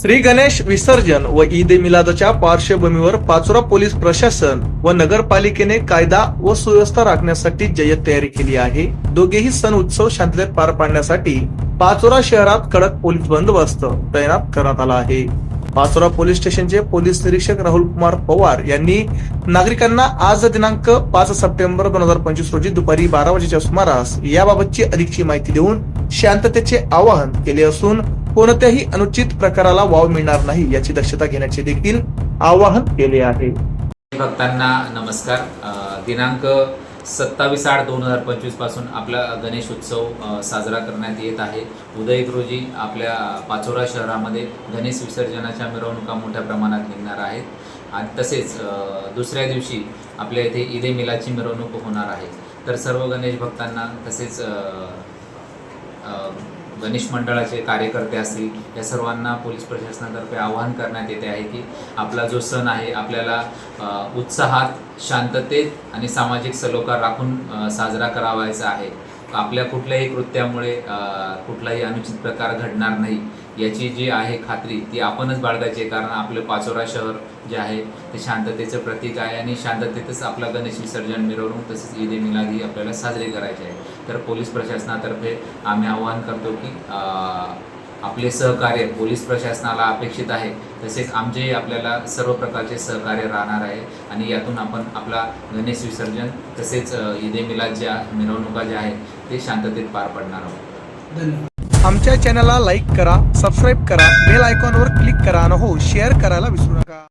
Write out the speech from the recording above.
श्री गणेश विसर्जन व ईद ए मिलादच्या पार्श्वभूमीवर पाचोरा पोलीस प्रशासन व नगरपालिकेने कायदा व सुव्यवस्था राखण्यासाठी जय्यत तयारी केली आहे. दोघेही सण उत्सव शांततेत पार पाडण्यासाठी पाचोरा शहरात कडक पोलीस बंदोबस्त तैनात करण्यात आला आहे. पाचोरा पोलीस स्टेशनचे पोलीस निरीक्षक राहुल कुमार पवार यांनी नागरिकांना आज दिनांक पाच सप्टेंबर दोन हजार पंचवीस रोजी दुपारी बारा वाजेच्या सुमारास याबाबतची अधिकची माहिती देऊन शांततेचे आवाहन केले असून कोणत्याही अनुचित प्रकाराला वाव मिळणार नाही याची दक्षता घेण्याचे देखील आवाहन केले आहे. भक्तांना नमस्कार. दिनांक सत्तावीस आठ दोन हजार पंचवीसपासून आपला गणेश उत्सव साजरा करण्यात येत आहे. उदय रोजी आपल्या पाचोरा शहरामध्ये गणेश विसर्जनाच्या मिरवणुका मोठ्या प्रमाणात निघणार आहेत. आणि तसेच दुसऱ्या दिवशी आपल्या इथे ईदे मिलाची मिरवणूक होणार आहे. तर सर्व गणेश भक्तांना तसेच गणेश मंडळाचे कार्यकर्ते असतील या सर्वांना पोलीस प्रशासनातर्फे आवाहन करण्यात येते आहे की आपला जो सण आहे आपल्याला उत्साहात शांततेत आणि सामाजिक सलोखा राखून साजरा करावायचा आहे. आपल्या कुठल्याही कृत्यामुळे कुठलाही अनुचित प्रकार घडणार नाही. याची जी आहे खात्री ती आपणच बाळगायची आहे. कारण आपलं पाचोरा शहर जे आहे ते शांततेचं प्रतीक आहे आणि शांततेतच आपला गणेश विसर्जन मिरवणूक तसेच ईद ए मिलाद ही आपल्याला साजरी करायची आहे. तर पोलीस प्रशासनातर्फे आम्ही आवाहन करतो की आपले सहकार्य पोलीस प्रशासनाला अपेक्षित आहे. तसेच आमचे आपल्याला सर्व प्रकारचे सहकार्य राहणार आहे आणि यातून आपण आपला गणेश विसर्जन तसेच ईद ए मिलाद ज्या मिरवणुका ज्या आहेत ते शांततेत पार पडणार आहोत. आमच्या चॅनलला लाईक करा सबस्क्राईब करा बेल आयकॉनवर क्लिक करा आणि हो शेअर करायला विसरू नका.